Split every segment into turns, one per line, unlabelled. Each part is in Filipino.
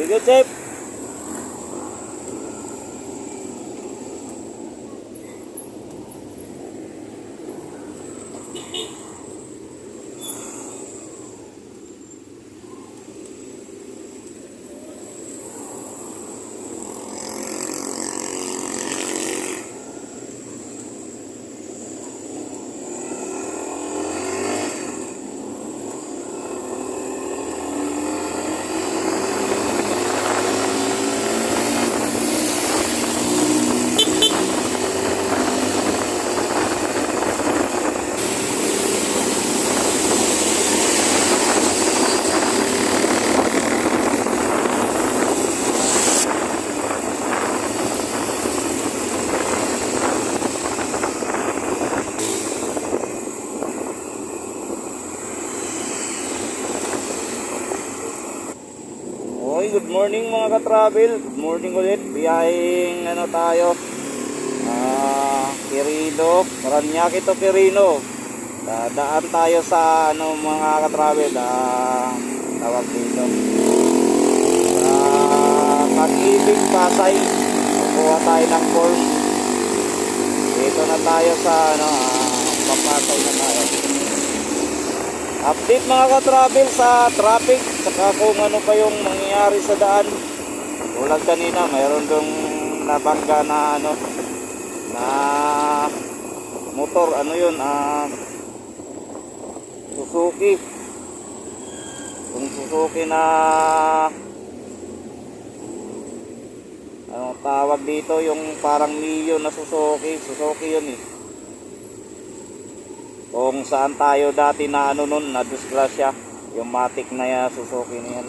Sige, Chef. Okay, good morning mga ka-travel. Good morning ulit. Biyahing ano tayo. Ah, Quirino. Paranaque to Quirino. Dadaan tayo sa ano mga ka-travel. Ah, tawag dito. Sa Pag-ibig Pasay. Kukuha tayo ng form. Dito na tayo sa ano, ah, papasay na tayo. Update mga ka-travel sa traffic saka kung ano pa yung mangyayari sa daan. Tulad kanina, mayroon dong nabangga na ano na motor, ano yun, ah Suzuki. Yung Suzuki na ano tawag dito, yung parang Mio na Suzuki, Suzuki yun eh. Kung saan tayo dati na ano nun, na disgrasya, yung matic na ya, Suzuki na yan.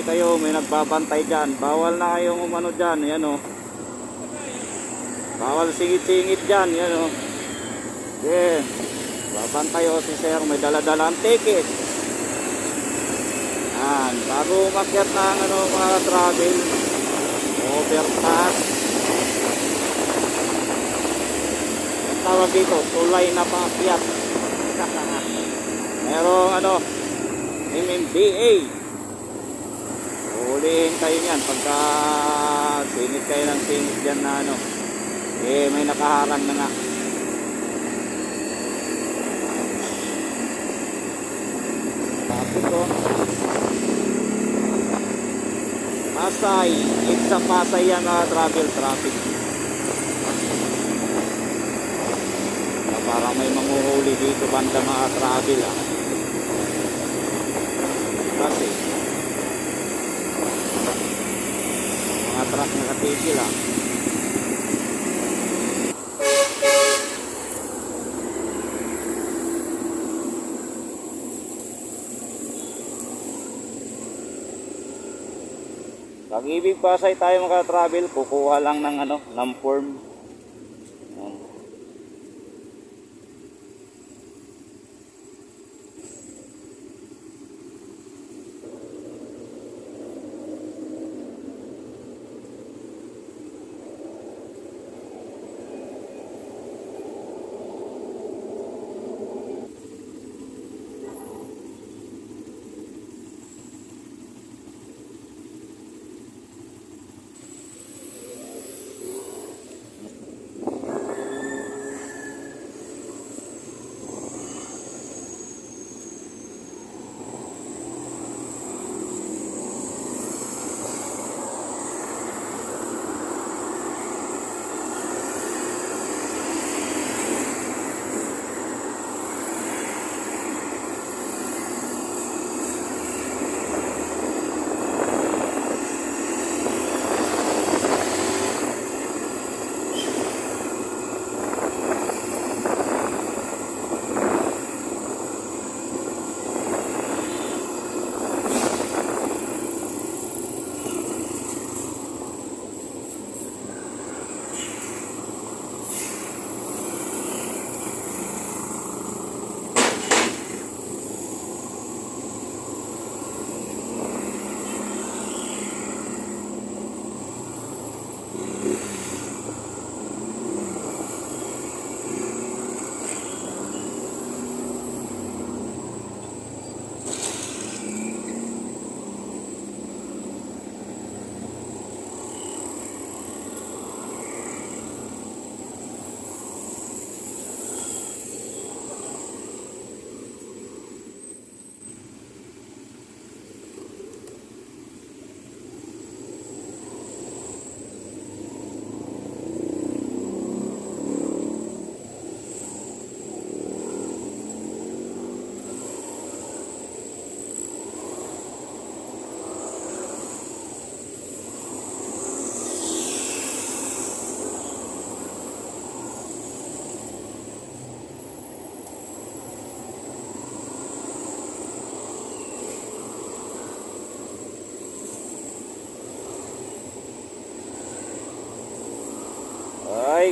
Nahuli kayo, may nagbabantay dyan. Bawal na kayong umano dyan. Yan o. Bawal singit-singit dyan. Yan o. Okay. Babantay o si sir. May dala-dala ang ticket. Yan. Bago umakyat ng ano, mga travel. Overpass. Ang tawag dito, tulay na paakyat. Merong ano, MMDA. Hulihin kayo niyan pagka singit kayo ng singit dyan na ano. Eh, may nakaharang na nga. Traffic ko. Pasay. It's a Pasay yan mga travel traffic. Na parang may manguhuli huli dito banda mga travel ah. Kasi mga truck nakatigil ah. Pag-ibig pasay tayo mga travel, kukuha lang ng ano, ng form.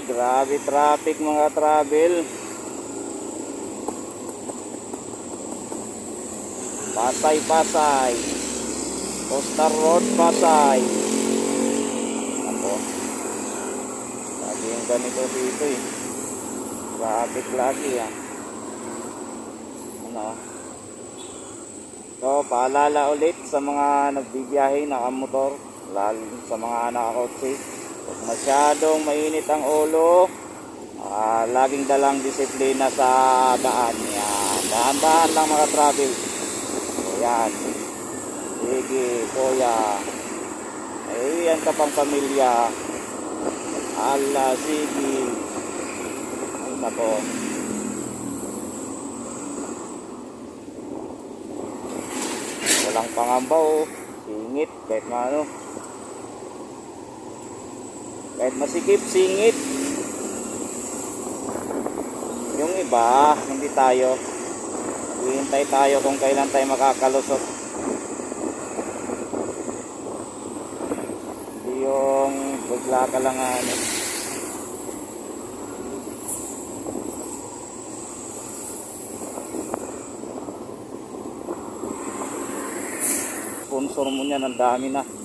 Grabe traffic mga travel. Pasay, Pasay. Coastal Road, Pasay. Ako. Lagi yung ganito dito eh. Traffic lagi ah. Ano? So, paalala ulit sa mga nagbibiyahe nakamotor, lalo sa mga nakakotse. Masyadong mainit ang ulo. Ah, laging dalang disiplina sa daan. Yan. Dahan-dahan lang mga travel. Ayan. Sige, kuya. Eh, yan ka pang pamilya. Ala, sige. Ay, nako. Walang pangamba oh. Singit, kahit nga ano. Kahit masikip, singit. Yung iba, hindi tayo. Hihintay tayo kung kailan tayo makakalusot. Hindi yung bigla ka lang ano. Sponsor mo niyan, ang dami na.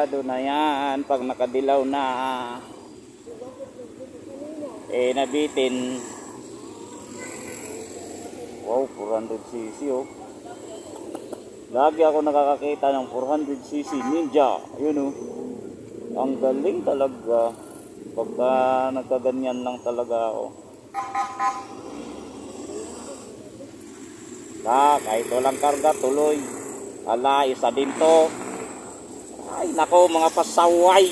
Sigurado na yan pag nakadilaw na. Eh, nabitin. Wow, 400cc oh. Lagi ako nakakakita ng 400cc Ninja. Ayun oh. Ang galing talaga. Pagka nagkaganyan lang talaga ako. Na, kahit walang karga, tuloy. Ala, isa din to. Ay, nako, mga pasaway.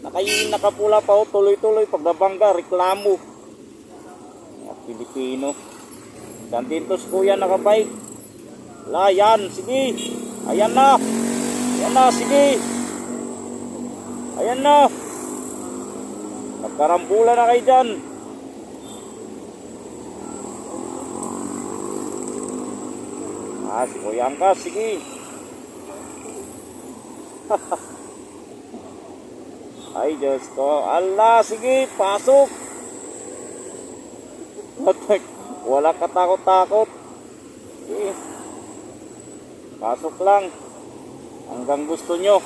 Nakayin, nakapula pa oh, tuloy-tuloy. Pagdabangga, reklamo. Mga Pilipino. San Tintos kuya nakabike. La, yan, sige. Ayan na. Ayan na, sige. Ayan na. Nagkarambula na kayo dyan. Ah, si Kuya Angkas, sige. Ay, Diyos ko. Allah, sige, pasok. Wala katakot-takot. Sige. Pasok lang. Hanggang gusto nyo.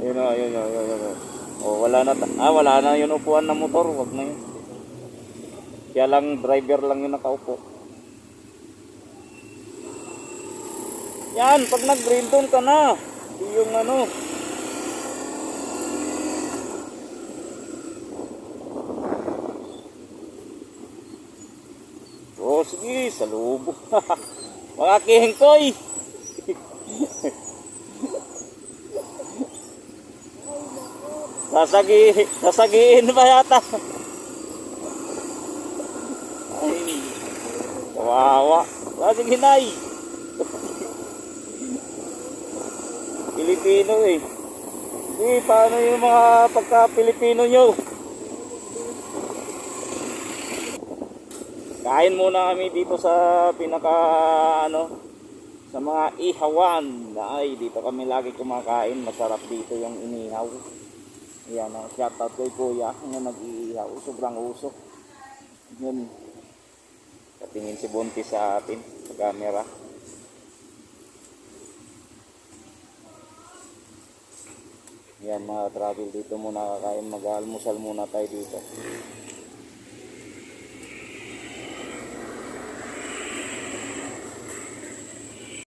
Ayun o, ayun o, ayun ayun o. Oh, wala na, ah, wala na yun upuan ng motor, wag na yun. Kaya lang, driver lang yung nakaupo. Yan, pag nag-green doon ka na. Yung ano. Oh, sige, sa lubo. Mga kihengkoy. Sasagi, sasagiin ba yata? Ay, kawawa. Ah, sige. Pilipino eh. Hindi, paano yung mga pagka-Pilipino nyo? Kain muna kami dito sa pinaka ano sa mga ihawan. Ay, dito kami lagi kumakain. Masarap dito yung inihaw. Yan, ang shoutout kay Kuya na nag-iihaw. Sobrang usok. Yan. Patingin si Buntis sa atin sa camera. Yan mga travel dito muna kakain. Mag-almusal muna tayo dito.